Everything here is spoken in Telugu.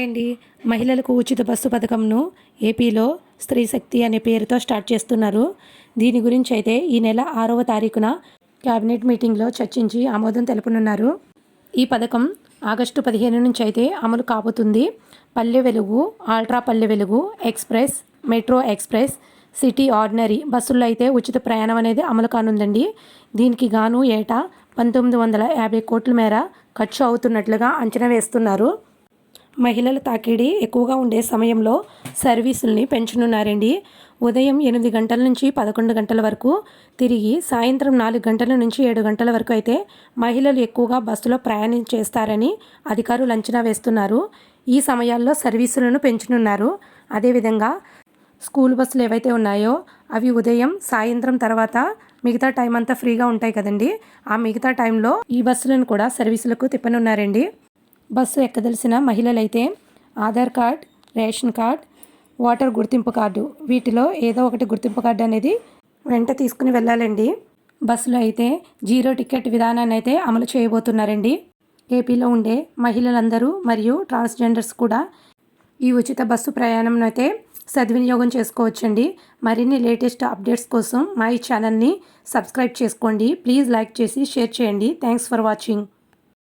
హాయ్ అండి. మహిళలకు ఉచిత బస్సు పథకంను ఏపీలో స్త్రీ శక్తి అనే పేరుతో స్టార్ట్ చేస్తున్నారు. దీని గురించి అయితే ఈ నెల ఆరవ తారీఖున క్యాబినెట్ మీటింగ్లో చర్చించి ఆమోదం తెలుపనున్నారు. ఈ పథకం ఆగస్టు పదిహేను నుంచి అయితే అమలు కాబోతుంది. Palle Velugu ultra Palle Velugu express metro express city ordinary బస్సుల్లో అయితే ఉచిత ప్రయాణం అనేది అమలు కానుందండి. దీనికి గాను ఏటా పంతొమ్మిది వందల యాభై కోట్ల మేర ఖర్చు అవుతున్నట్లుగా అంచనా వేస్తున్నారు. మహిళల తాకిడి ఎక్కువగా ఉండే సమయంలో సర్వీసుల్ని పెంచనున్నారండి. ఉదయం ఎనిమిది గంటల నుంచి పదకొండు గంటల వరకు తిరిగి సాయంత్రం నాలుగు గంటల నుంచి ఏడు గంటల వరకు అయితే మహిళలు ఎక్కువగా బస్సులో ప్రయాణం చేస్తారని అధికారులు అంచనా వేస్తున్నారు. ఈ సమయాల్లో సర్వీసులను పెంచనున్నారు. అదేవిధంగా స్కూల్ బస్సులు ఏవైతే ఉన్నాయో అవి ఉదయం సాయంత్రం తర్వాత మిగతా టైం అంతా ఫ్రీగా ఉంటాయి కదండి. ఆ మిగతా టైంలో ఈ బస్సులను కూడా సర్వీసులకు తిప్పనున్నారండి. బస్సు ఎక్కదలిసిన మహిళలైతే Aadhaar card ration card voter గుర్తింపు కార్డు వీటిలో ఏదో ఒకటి గుర్తింపు కార్డు అనేది వెంట తీసుకుని వెళ్ళాలండి. బస్సులో అయితే జీరో టికెట్ విధానాన్ని అయితే అమలు చేయబోతున్నారండి. ఏపీలో ఉండే మహిళలందరూ మరియు ట్రాన్స్జెండర్స్ కూడా ఈ ఉచిత బస్సు ప్రయాణం అయితే సద్వినియోగం చేసుకోవచ్చండి. మరిన్ని లేటెస్ట్ అప్డేట్స్ కోసం మా ఈ ఛానల్ని సబ్స్క్రైబ్ చేసుకోండి. ప్లీజ్ లైక్ చేసి షేర్ చేయండి. Thanks for watching.